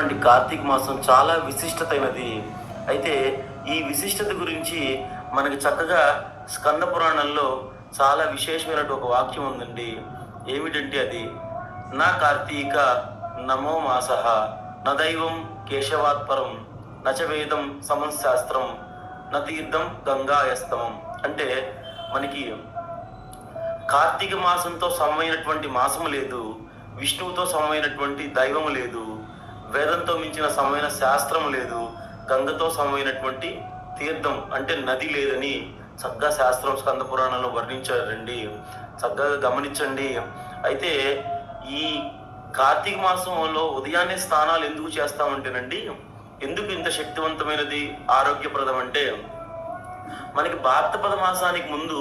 వంటి కార్తీక మాసం చాలా విశిష్టతైనది. అయితే ఈ విశిష్టత గురించి మనకి చక్కగా స్కంద పురాణంలో చాలా విశేషమైన ఒక వాక్యం ఉందండి. ఏమిటంటే అది నా కార్తీక నమో మాస న దైవం కేశవాత్పరం నచ వేదం సమశాస్త్రం న తీర్థం గంగాయస్తమం. అంటే మనకి కార్తీక మాసంతో సమమైనటువంటి మాసము లేదు విష్ణువుతో సమమైనటువంటి దైవము లేదు వేదంతో మించిన సమమైన శాస్త్రం లేదు. గంగతో సమమైనటువంటి తీర్థం అంటే నది లేదని చక్కగా శాస్త్రం స్కంద పురాణంలో వర్ణించారండి. చక్కగా గమనించండి. అయితే ఈ కార్తీక మాసంలో ఉదయాన్నే స్నానాలు ఎందుకు చేస్తామంటేనండి ఎందుకు ఇంత శక్తివంతమైనది ఆరోగ్యప్రదం అంటే మనకి భారతపద మాసానికి ముందు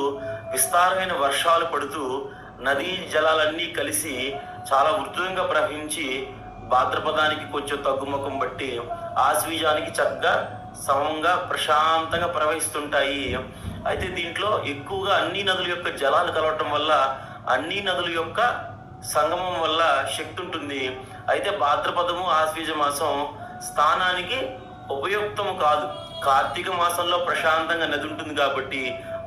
విస్తారమైన వర్షాలు పడుతూ నదీ జలాలన్నీ కలిసి చాలా వృద్ధంగా ప్రవహించి భాద్రపదానికి కొంచెం తగ్గుముఖం బట్టి ఆశ్వీజానికి చక్కగా సమంగా ప్రశాంతంగా ప్రవహిస్తుంటాయి. అయితే దీంట్లో ఎక్కువగా అన్ని నదుల యొక్క జలాలు కలవటం వల్ల అన్ని నదుల యొక్క సంగమం వల్ల శక్తి ఉంటుంది. అయితే భాద్రపదము ఆశ్వీజ మాసం స్థానానికి ఉపయుక్తము కాదు. కార్తీక మాసంలో ప్రశాంతంగా నది ఉంటుంది కాబట్టి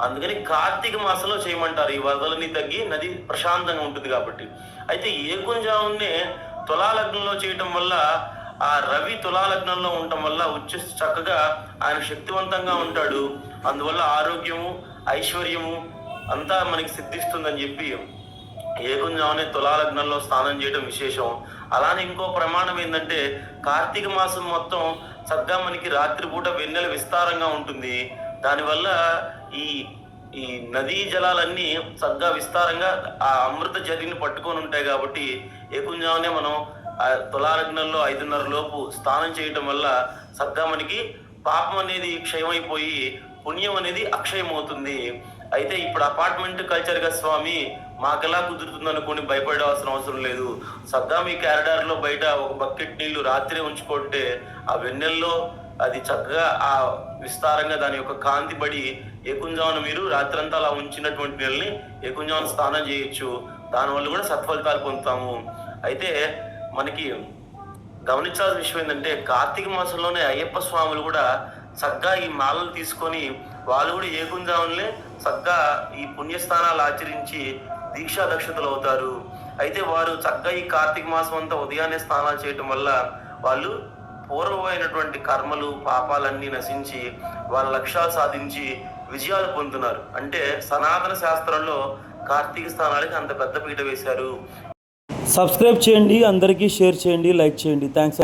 అందుకని కార్తీక మాసంలో చేయమంటారు. ఈ వరదలని తగ్గి నది ప్రశాంతంగా ఉంటుంది కాబట్టి. అయితే ఏ గుంజావున్నే తులాలగ్నంలో చేయటం వల్ల ఆ రవి తులాలగ్నంలో ఉండటం వల్ల వచ్చి చక్కగా ఆయన శక్తివంతంగా ఉంటాడు. అందువల్ల ఆరోగ్యము ఐశ్వర్యము అంతా మనకి సిద్ధిస్తుందని చెప్పి ఏకుంజామనే తులాలగ్నంలో స్నానం చేయడం విశేషం. అలానే ఇంకో ప్రమాణం ఏంటంటే కార్తీక మాసం మొత్తం చక్కగా మనకి రాత్రిపూట వెన్నెల విస్తారంగా ఉంటుంది. దానివల్ల ఈ ఈ నదీ జలాలన్నీ చక్కగా విస్తారంగా ఆ అమృత జరిని పట్టుకొని ఉంటాయి కాబట్టి ఏకుంజామనే మనం తులారగ్నంలో తులాలగ్నంలో ఐదున్నర లోపు స్నానం చేయటం వల్ల చక్కగా మనకి పాపం అనేది క్షయమైపోయి పుణ్యం అనేది అక్షయమవుతుంది. అయితే ఇప్పుడు అపార్ట్మెంట్ కల్చర్గా స్వామి మాకెలా కుదురుతుంది అనుకుని భయపడాల్సిన అవసరం లేదు. సగ్గా మీ క్యారిడార్లో బయట ఒక బకెట్ నీళ్ళు రాత్రి ఉంచుకుంటే ఆ వెన్నెల్లో అది చక్కగా ఆ విస్తారంగా దాని యొక్క కాంతి పడి ఏకుంజామున మీరు రాత్రంతా అలా ఉంచినటువంటి నీళ్ళని ఏకుంజామున స్నానం చేయొచ్చు. దానివల్ల కూడా సత్ఫలితాలు పొందుతాము. అయితే మనకి గమనించాల్సిన విషయం ఏంటంటే కార్తీక మాసంలోనే అయ్యప్ప స్వాములు కూడా చక్కగా ఈ మాలలు తీసుకొని వాళ్ళు కూడా ఏకుంజామునే చక్కగా ఈ పుణ్యస్థానాలు ఆచరించి దీక్షా దక్షతలు అవుతారు. అయితే వారు చక్కగా ఈ కార్తీక మాసం అంతా ఉదయాన్నే స్నానాలు చేయటం వల్ల వాళ్ళు పూర్వమైనటువంటి కర్మలు పాపాలన్నీ నశించి వాళ్ళ లక్ష్యాలు సాధించి విజయాలు పొందుతున్నారు. అంటే సనాతన శాస్త్రంలో కార్తీక స్థానాలకి అంత పెద్ద పీట వేశారు. సబ్స్క్రైబ్ చేయండి అందరికీ షేర్ చేయండి లైక్ చేయండి. థ్యాంక్స్